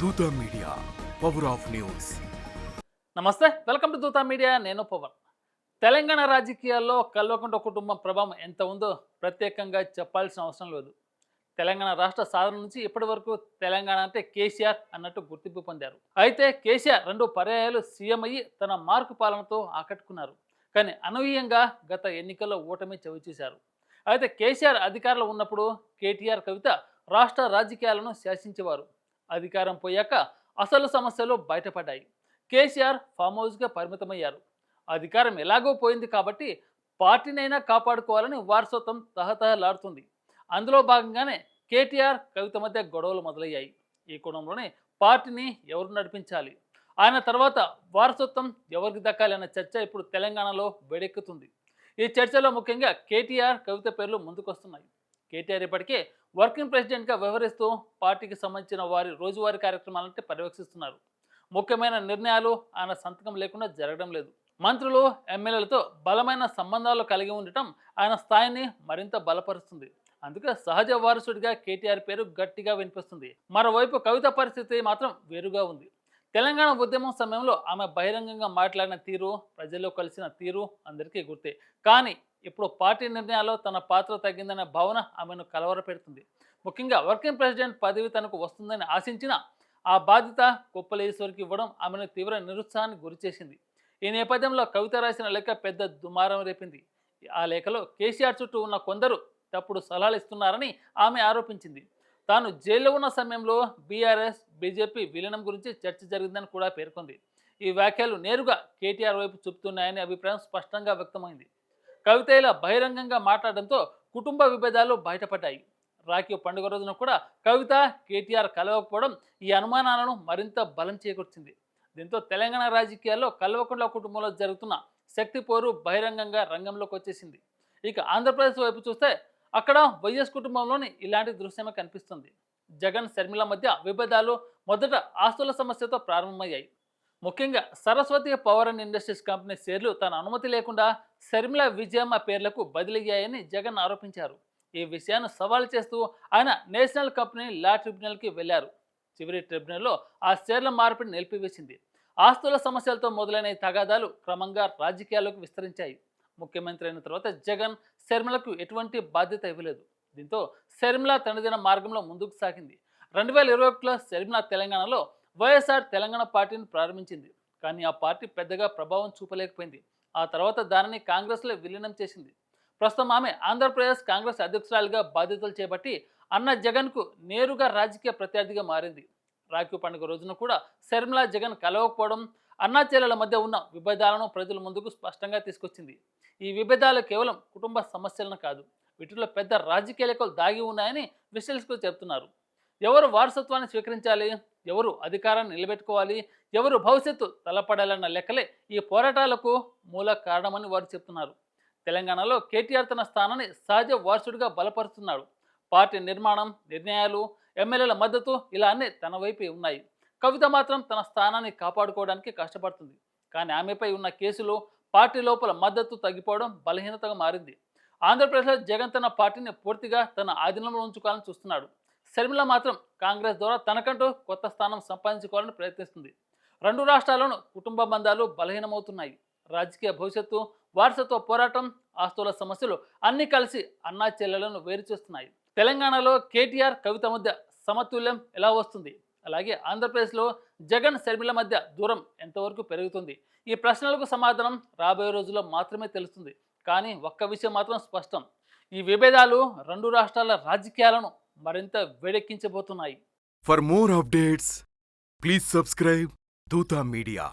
Dootha media power of news. నమస్తే welcome to Dootha media నేను పవన్. తెలంగాణ రాజకీయాల్లో కల్వకుంట కుటుంబం ప్రభావం ఎంత ఉందో ప్రత్యేకంగా చెప్పాల్సిన అవసరం లేదు. తెలంగాణ రాష్ట్ర సాధన నుంచి ఇప్పటి వరకు తెలంగాణ అంటే కేసీఆర్ అన్నట్టు గుర్తింపు పొందారు. అయితే కేసీఆర్ రెండు పర్యాయాలు సీఎం అయ్యి తన మార్కు పాలనతో ఆకట్టుకున్నారు. కానీ అనూహ్యంగా గత ఎన్నికల్లో ఓటమి చవిచూశారు అయితే కేసీఆర్ అధికారంలో ఉన్నప్పుడు కేటీఆర్ కవిత రాష్ట్ర రాజకీయాలను శాసించేవారు. అధికారం పోయాక అసలు సమస్యలు బయటపడ్డాయి. కేసీఆర్ ఫామ్ హౌస్గా పరిమితమయ్యారు. అధికారం ఎలాగో పోయింది కాబట్టి పార్టీనైనా కాపాడుకోవాలని వారసత్వం తహతహలాడుతుంది. అందులో భాగంగానే కేటీఆర్ కవిత మధ్య గొడవలు మొదలయ్యాయి. ఈ కోణంలోనే పార్టీని ఎవరు నడిపించాలి? ఆయన తర్వాత వారసత్వం ఎవరికి దక్కాలి అన్న చర్చ ఇప్పుడు తెలంగాణలో వేడెక్కుతుంది. ఈ చర్చలో ముఖ్యంగా కేటీఆర్ కవిత పేర్లు ముందుకొస్తున్నాయి. కేటీఆర్ ఇప్పటికే వర్కింగ్ ప్రెసిడెంట్గా వ్యవహరిస్తూ పార్టీకి సంబంధించిన వారి రోజువారీ కార్యక్రమాలంటే పర్యవేక్షిస్తున్నారు. ముఖ్యమైన నిర్ణయాలు ఆయన సంతకం లేకుండా జరగడం లేదు. మంత్రులు ఎమ్మెల్యేలతో బలమైన సంబంధాలు కలిగి ఉండటం ఆయన స్థాయిని మరింత బలపరుస్తుంది. అందుకే సహజ వారసుడిగా కేటీఆర్ పేరు గట్టిగా వినిపిస్తుంది. మరోవైపు కవిత పరిస్థితి మాత్రం వేరుగా ఉంది. తెలంగాణ ఉద్యమం సమయంలో ఆమె బహిరంగంగా మాట్లాడిన తీరు ప్రజల్లో కలిసిన తీరు అందరికీ గుర్తే. కానీ ఇప్పుడు పార్టీ నిర్ణయాల్లో తన పాత్ర తగ్గిందనే భావన ఆమెను కలవరపెడుతుంది. ముఖ్యంగా వర్కింగ్ ప్రెసిడెంట్ పదవి తనకు వస్తుందని ఆశించిన ఆ బాధ్యత కుప్పలేశ్వరికి ఇవ్వడం ఆమెను తీవ్ర నిరుత్సాహానికి గురిచేసింది ఈ నేపథ్యంలో కవిత రాసిన లేఖ పెద్ద దుమారం రేపింది. ఆ లేఖలో కేసీఆర్ చుట్టూ ఉన్న కొందరు తప్పుడు సలహాలు ఇస్తున్నారని ఆమె ఆరోపించింది. తాను జైల్లో ఉన్న సమయంలో బీఆర్ఎస్ బీజేపీ విలీనం గురించి చర్చ జరిగిందని కూడా పేర్కొంది. ఈ వ్యాఖ్యలు నేరుగా కేటీఆర్ వైపు చూపుతున్నాయనే అభిప్రాయం స్పష్టంగా వ్యక్తమైంది. కవిత ఇలా బహిరంగంగా మాట్లాడడంతో కుటుంబ విభేదాలు బయటపడ్డాయి. రాఖీ పండుగ రోజున కూడా కవిత కేటీఆర్ కలవకపోవడం ఈ అనుమానాలను మరింత బలం చేకూర్చింది. దీంతో తెలంగాణ రాజకీయాల్లో కల్వకుంట్ల కుటుంబంలో జరుగుతున్న శక్తి పోరు బహిరంగంగా రంగంలోకి వచ్చేసింది. ఇక ఆంధ్రప్రదేశ్ వైపు చూస్తే అక్కడ వైఎస్ కుటుంబంలోని ఇలాంటి దృశ్యమే కనిపిస్తుంది. జగన్ శర్మిల మధ్య విభేదాలు మొదట ఆస్తుల సమస్యతో ప్రారంభమయ్యాయి. ముఖ్యంగా Saraswati power and industries company షేర్లు తన అనుమతి లేకుండా శర్మిల విజయమ్మ పేర్లకు బదిలయ్యాయని జగన్ ఆరోపించారు. ఈ విషయాన్ని సవాల్ చేస్తూ ఆయన నేషనల్ కంపెనీ లా ట్రిబ్యునల్కి వెళ్ళారు. చివరి ట్రిబ్యునల్లో ఆ షేర్ల మార్పిడి నిలిపివేసింది. ఆస్తుల సమస్యలతో మొదలైన తగాదాలు క్రమంగా రాజకీయాల్లోకి విస్తరించాయి. ముఖ్యమంత్రి అయిన తర్వాత జగన్ శర్మిలకు ఎటువంటి బాధ్యత ఇవ్వలేదు. దీంతో శర్మిల తనదిన మార్గంలో ముందుకు సాగింది. రెండు వేల ఇరవై ఒకటిలో శర్మిల తెలంగాణలో వైఎస్ఆర్ తెలంగాణ పార్టీని ప్రారంభించింది. కానీ ఆ పార్టీ పెద్దగా ప్రభావం చూపలేకపోయింది. ఆ తర్వాత దానిని కాంగ్రెస్లో విలీనం చేసింది. ప్రస్తుతం ఆమె ఆంధ్రప్రదేశ్ కాంగ్రెస్ అధ్యక్షురాలుగా బాధ్యతలు చేపట్టి అన్న జగన్కు నేరుగా రాజకీయ ప్రత్యర్థిగా మారింది. రాఖీ పండుగ రోజున కూడా శర్మిల జగన్ కలవకపోవడం అన్నాచెల్లెల మధ్య ఉన్న విభేదాలను ప్రజల ముందుకు స్పష్టంగా తీసుకొచ్చింది. ఈ విభేదాలు కేవలం కుటుంబ సమస్యలను కాదు వీటిలో పెద్ద రాజకీయ లెక్కలు దాగి ఉన్నాయని విశ్లేషకులు చెబుతున్నారు. ఎవరు వారసత్వాన్ని స్వీకరించాలి? ఎవరు అధికారాన్ని నిలబెట్టుకోవాలి? ఎవరు భవిష్యత్తు తలపడాలన్న లెక్కలే ఈ పోరాటాలకు మూల కారణమని వారు చెప్తున్నారు. తెలంగాణలో కేటీఆర్ తన స్థానాన్ని సహజ వారసుడిగా బలపరుస్తున్నాడు. పార్టీ నిర్మాణం నిర్ణయాలు ఎమ్మెల్యేల మద్దతు ఇలా అన్నీ తన వైపే ఉన్నాయి. కవిత మాత్రం తన స్థానాన్ని కాపాడుకోవడానికి కష్టపడుతుంది. కానీ ఆమెపై ఉన్న కేసులో పార్టీ లోపల మద్దతు తగ్గిపోవడం బలహీనతగా మారింది. ఆంధ్రప్రదేశ్లో జగన్ తన పార్టీని పూర్తిగా తన ఆధీనంలో ఉంచుకోవాలని చూస్తున్నాడు. శర్మిల మాత్రం కాంగ్రెస్ ద్వారా తనకంటూ కొత్త స్థానం సంపాదించుకోవాలని ప్రయత్నిస్తుంది. రెండు రాష్ట్రాల్లోనూ కుటుంబ బంధాలు బలహీనమవుతున్నాయి. రాజకీయ భవిష్యత్తు వారసత్వ పోరాటం ఆస్తుల సమస్యలు అన్నీ కలిసి అన్నా చెల్లెలను వేరు చేస్తున్నాయి. తెలంగాణలో కేటీఆర్ కవిత మధ్య సమతుల్యం ఎలా వస్తుంది? అలాగే ఆంధ్రప్రదేశ్లో జగన్ శర్మిల మధ్య దూరం ఎంతవరకు పెరుగుతుంది? ఈ ప్రశ్నలకు సమాధానం రాబోయే రోజుల్లో మాత్రమే తెలుస్తుంది. కానీ ఒక్క విషయం మాత్రం స్పష్టం. ఈ విభేదాలు రెండు రాష్ట్రాల రాజకీయాలను మరింత వేడెక్కించబోతున్నాయి for more updates please subscribe Dootha media